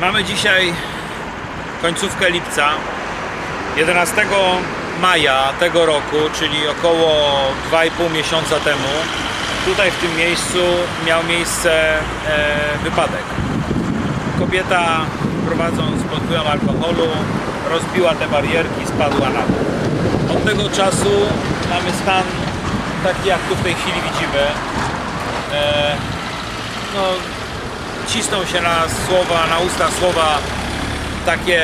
Mamy dzisiaj końcówkę lipca. 11 maja tego roku, czyli około 2,5 miesiąca temu, tutaj w tym miejscu miał miejsce e, wypadek. Kobieta prowadząc pod wpływem alkoholu rozbiła te barierki, spadła na dół. Od tego czasu mamy stan taki jak tu w tej chwili widzimy. E, no, cisną się na słowa, na usta słowa takie,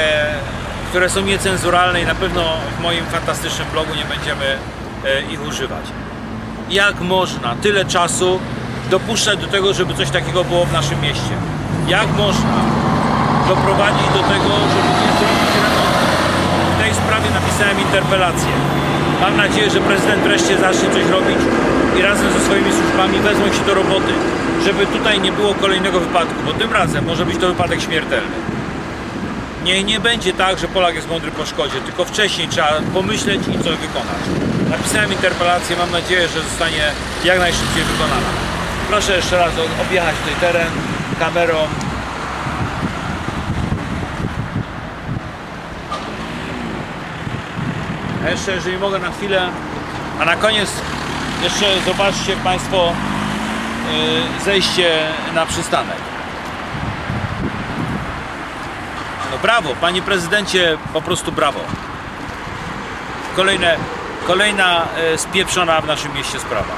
które są niecenzuralne i na pewno w moim fantastycznym blogu nie będziemy e, ich używać. Jak można tyle czasu dopuszczać do tego, żeby coś takiego było w naszym mieście? Jak można doprowadzić do tego, żeby nie zrobić remontu? W tej sprawie napisałem interpelację. Mam nadzieję, że prezydent wreszcie zacznie coś robić i razem ze swoimi służbami wezmą się do roboty, żeby tutaj nie było kolejnego wypadku, bo tym razem może być to wypadek śmiertelny. Nie, nie będzie tak, że Polak jest mądry po szkodzie, tylko wcześniej trzeba pomyśleć i coś wykonać. Napisałem interpelację, mam nadzieję, że zostanie jak najszybciej wykonana. Proszę jeszcze raz objechać tutaj teren kamerą. A jeszcze, jeżeli mogę na chwilę, a na koniec jeszcze zobaczcie Państwo zejście na przystanek. No brawo, panie prezydencie, po prostu brawo. Kolejne, kolejna e, spieprzona w naszym mieście sprawa.